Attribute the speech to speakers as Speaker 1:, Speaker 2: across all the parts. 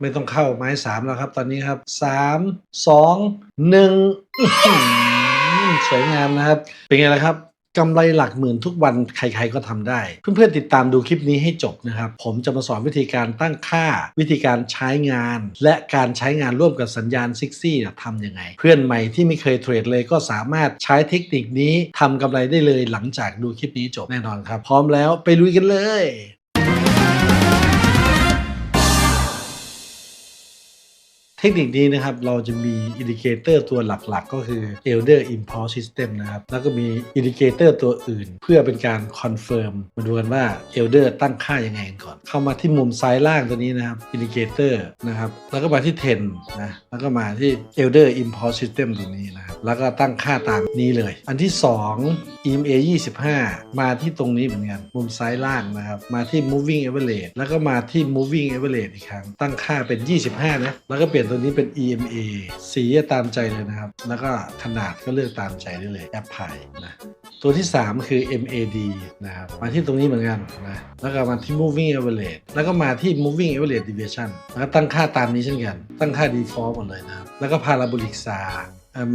Speaker 1: ไม่ต้องเข้าไม้สามแล้วครับ ตอนนี้ครับสามสองหนึ่งสวยงามนะครับ เป็นไงล่ะครับกำไรหลักหมื่นทุกวันใครๆก็ทำได้ เพื่อนๆติดตามดูคลิปนี้ให้จบนะครับ ผมจะมาสอนวิธีการตั้งค่า วิธีการใช้งาน และการใช้งานร่วมกับสัญญาณซิกซี่ทำยังไง เพื่อนใหม่ที่ไม่เคยเทรดเลยก็สามารถใช้เทคนิคนี้ทำกำไรได้เลยหลังจากดูคลิปนี้จบแน่นอนครับ พร้อมแล้วไปลุยกันเลย ทคนิคนี้นะครับเราจะมีอินดิเคเตอร์ตัวหลักๆ ก็คือ Elder Impulse System นะครับ แล้วก็มีอินดิเคเตอร์ตัวอื่น เพื่อเป็นการคอนเฟิร์มมาดูกันว่า Elder ตั้งค่ายังไงก่อน เข้ามาที่มุมซ้ายล่างตัวนี้นะครับอินดิเคเตอร์นะครับ แล้วก็มาที่ 10 นะ แล้วก็มาที่ Elder Impulse System ตรงนี้นะครับ แล้วก็ตั้งค่าตามนี้เลย อันที่ 2 EMA 25 มาที่ตรงนี้เหมือนกันมุมซ้ายล่างนะครับ มาที่ Moving Average แล้วก็มาที่ Moving Average อีกครั้งตั้งค่าเป็น 25นะแล้วก็เปลี่ยนตัววนี้เป็น EMA สีตามใจเลยนะครับ แล้วก็ขนาดก็เลือกตามใจได้เลยแอปพายนะตัวที่ 3 คือ MAD นะครับมาที่ตรงนี้เหมือนกันนะแล้วก็มาที่ moving average แล้วก็มาที่ moving average deviation แล้วก็ตั้งค่าตามนี้เช่นกัน ตั้งค่า default หมดเลยนะครับ แล้วก็ parabolic SAR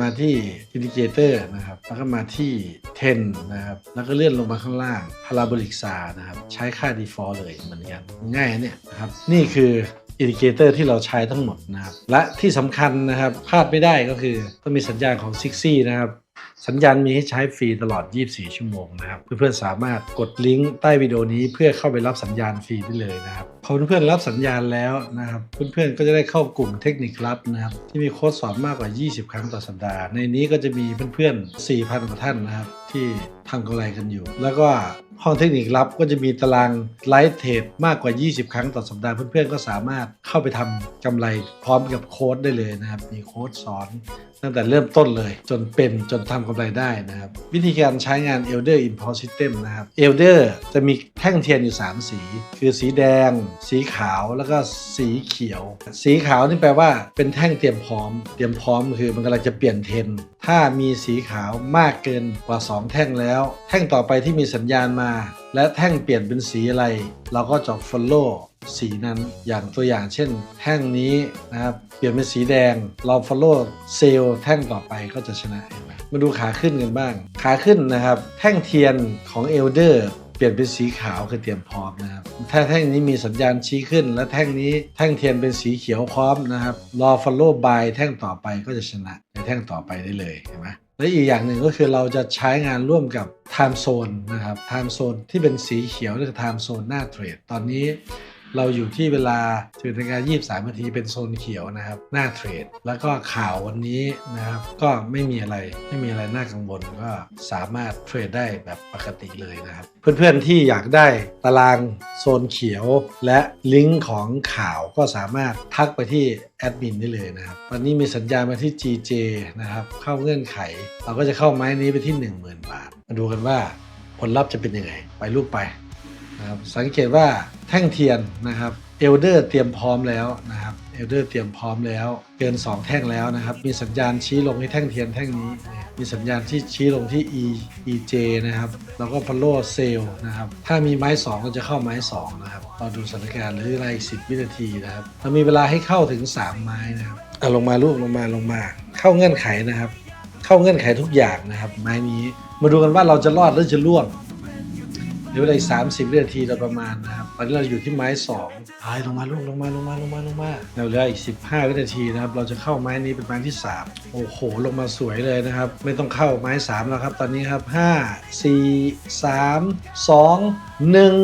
Speaker 1: มาที่ indicator นะครับ แล้วก็มาที่ 10 นะครับ แล้วก็เลื่อนลงมาข้างล่าง parabolic SAR นะครับ ใช้ค่า default เลยเหมือนกัน ง่ายเนี่ยนะครับ นี่คือ อินดิเคเตอร์ที่เราใช้ทั้งหมดนะครับ และที่สำคัญนะครับพลาดไม่ได้ก็คือต้องมีสัญญาณของ s i x ซี่นะครับสัญญาณมีให้ใช้ฟรีตลอด 24 ชั่วโมงนะครับ เพื่อนๆสามารถกดลิงก์ใต้วิดีโอนี้เพื่อเข้าไปรับสัญญาณฟรีได้เลยนะครับพอเพื่อนๆรับสัญญาณแล้วนะครับเพื่อนๆก็จะได้เข้ากลุ่มเทคนิคลับนะครับที่มีโค้ดสอนมากกว่า 20 ครั้งต่อสัปดาห์ ในนี้ก็จะมีเพื่อนๆ 4,000กว่าท่านนะครับที่ทำกำไรกันอยู่ แล้วก็ห้องเทคนิคลับก็จะมีตารางไลฟ์เทรดมากกว่า 20 ครั้งต่อสัปดาห์เพื่อนๆก็สามารถเข้าไปทำกำไรพร้อมกับโค้ดได้เลยนะครับมีโค้ดสอนตั้งแต่เริ่มต้นเลยจนเป็นจนทำกำไรได้นะครับ วิธีการใช้งาน Elder Impulse System นะครับ Elder จะมีแท่งเทียนอยู่ 3 สี คือสีแดงสีขาวแล้วก็สีเขียว สีขาวนี่แปลว่าเป็นแท่งเตรียมพร้อม เตรียมพร้อมคือมันกำลังจะเปลี่ยนเทรนถ้ามีสีขาวมากเกินกว่า 2 แท่งแล้ว แท่งต่อไปที่มีสัญญาณมา และแท่งเปลี่ยนเป็นสีอะไร เราก็จะ follow สีนั้นอย่างตัวอย่างเช่น แท่งนี้นะครับเปลี่ยนเป็นสีแดง เรา follow เซลล์แท่งต่อไปก็จะชนะมาดูขาขึ้นกันบ้าง ขาขึ้นนะครับ แท่งเทียนของ Elder เปลี่ยนเป็นสีขาวคือเตรียมพร้อมนะครับถ้าแท่งนี้มีสัญญาณชี้ขึ้น และแท่งนี้แท่งเทียนเป็นสีเขียวพร้อมนะครับ รอ follow by แท่งต่อไปก็จะชนะในแท่งต่อไปได้เลยเห็นไหมและอีกอย่างหนึ่งก็คือเราจะใช้งานร่วมกับ Time Zone นะครับ Time Zone ที่เป็นสีเขียวนี่คือ Time Zone หน้าเทรดตอนนี้ เราอยู่ที่เวลา1นาฬิกา23นาทีเป็นโซนเขียวนะครับ หน้าเทรด แล้วก็ข่าววันนี้นะครับ ก็ไม่มีอะไรไม่มีอะไรน่ากังวลก็สามารถเทรดได้แบบปกติเลยนะครับ เพื่อนๆที่อยากได้ตารางโซนเขียว และลิงก์ของข่าวก็สามารถทักไปที่แอดมินได้เลยนะครับตอนนี้มีสัญญาณมาที่ GJ นะครับ เข้าเงื่อนไข เราก็จะเข้าไม้นี้ไปที่ 10,000 บาท มาดูกันว่าผลลัพธ์จะเป็นยังไง ไปลูกไป นะครับสังเกตว่าแท่งเทียนนะครับเอลเดอร์เตรียมพร้อมแล้วนะครับเอลเดอร์เตรียมพร้อมแล้วเกิน 2 แท่งแล้วนะครับ มีสัญญาณชี้ลงที่แท่งเทียนแท่งนี้ มีสัญญาณที่ชี้ลงที่ E EJ นะครับ แล้วก็ follow s a l นะครับ ถ้ามีไม้ 2 ก็จะเข้าไม้ 2 นะครับเรอดูสถานการณ์หรืออะไรอีก10 วินาทีนะครับเรามีเวลาให้เข้าถึง 3 ไม้นะครับเอะลงมาลูกลงมาลงมา เข้าเงื่อนไขนะครับ เข้าเงื่อนไขทุกอย่างนะครับ ไม้นี้มาดูกันว่าเราจะรอดหรือจะล่วง เหลือเวลาอีกสามสิบวินาทีโดยประมาณนะครับตอนนี้เราอยู่ที่ไม้สองพายลงมาลงลงมาลงมาลงมาลงมาเราเหลืออีกสิบห้าวินาทีนะครับเราจะเข้าไม้นี้เป็นไม้ที่สามโอ้โหลงมาสวยเลยนะครับ ไม่ต้องเข้าไม้สามแล้วครับ ตอนนี้ครับห้าสี่สามสองหนึ่ง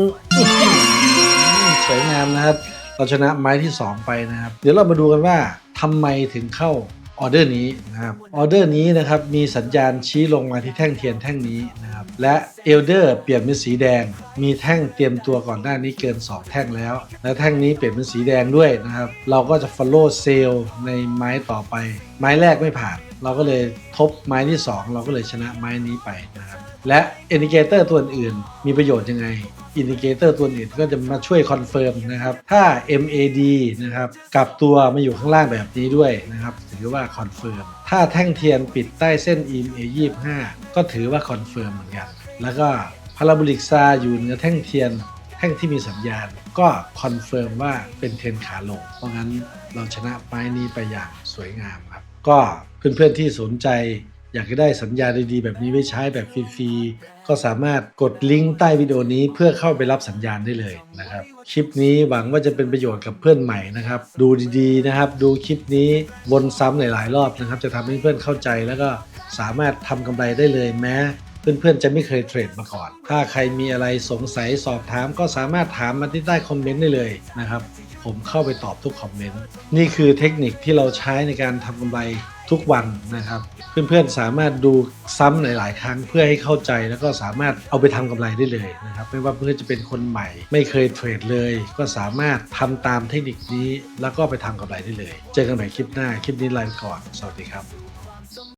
Speaker 1: สวยงามนะครับ เราชนะไม้ที่2ไปนะครับ เดี๋ยวเรามาดูกันว่าทำไมถึงเข้า ออเดอร์นี้นะครับออเดอร์นี้นะครับมีสัญญาณชี้ลงมาที่แท่งเทียนแท่งนี้นะครับและเอลเดอร์เปลี่ยนเป็นสีแดง มีแท่งเตรียมตัวก่อนหน้านี้เกิน 2 แท่งแล้ว และแท่งนี้เปลี่ยนเป็นสีแดงด้วยนะครับเราก็จะ follow sale ในไม้ต่อไป ไม้แรกไม่ผ่าน เราก็เลยทบไม้ที่ 2 เราก็เลยชนะไม้นี้ไปนะครับและอินดิเคเตอร์ตัวอื่นมีประโยชน์ยังไงอินดิเคเตอร์ตัวอื่นก็จะมาช่วยคอนเฟิร์มนะครับ ถ้า MAD นะครับกลับตัวมาอยู่ข้างล่างแบบนี้ด้วยนะครับ ถือว่าคอนเฟิร์ม ถ้าแท่งเทียนปิดใต้เส้น EMA 25 ก็ถือว่าคอนเฟิร์มเหมือนกัน แล้วก็พาราโบลิกซาอยู่เหนือแท่งเทียน แท่งที่มีสัญญาณ ก็คอนเฟิร์มว่าเป็นเทรนขาลง เพราะงั้นเราชนะไม้นี้ไปอย่างสวยงามครับ ก็เพื่อนๆที่สนใจ อยากได้สัญญาดีๆ แบบนี้ไว้ใช้แบบฟรีๆ ก็สามารถกดลิงก์ใต้วิดีโอนี้เพื่อเข้าไปรับสัญญาณได้เลยนะครับ คลิปนี้หวังว่าจะเป็นประโยชน์กับเพื่อนใหม่นะครับ ดูดีๆนะครับ ดูคลิปนี้วนซ้ำหลายๆ รอบนะครับ จะทำให้เพื่อนเข้าใจแล้วก็สามารถทำกำไรได้เลยแม้เพื่อนๆ จะไม่เคยเทรดมาก่อน ถ้าใครมีอะไรสงสัยสอบถามก็สามารถถามมาที่ใต้คอมเมนต์ได้เลยนะครับ ผมเข้าไปตอบทุกคอมเมนต์ นี่คือเทคนิคที่เราใช้ในการทำกำไร ทุกวันนะครับ เพื่อนๆสามารถดูซ้ำหลาย ๆ ครั้งเพื่อให้เข้าใจแล้วก็สามารถเอาไปทำกำไรได้เลยนะครับไม่ว่าเพื่อนจะเป็นคนใหม่ ไม่เคยเทรดเลย ก็สามารถทำตามเทคนิคนี้ แล้วก็ไปทำกำไรได้เลย เจอกันใหม่คลิปหน้าคลิปนี้ลาไปก่อนสวัสดีครับ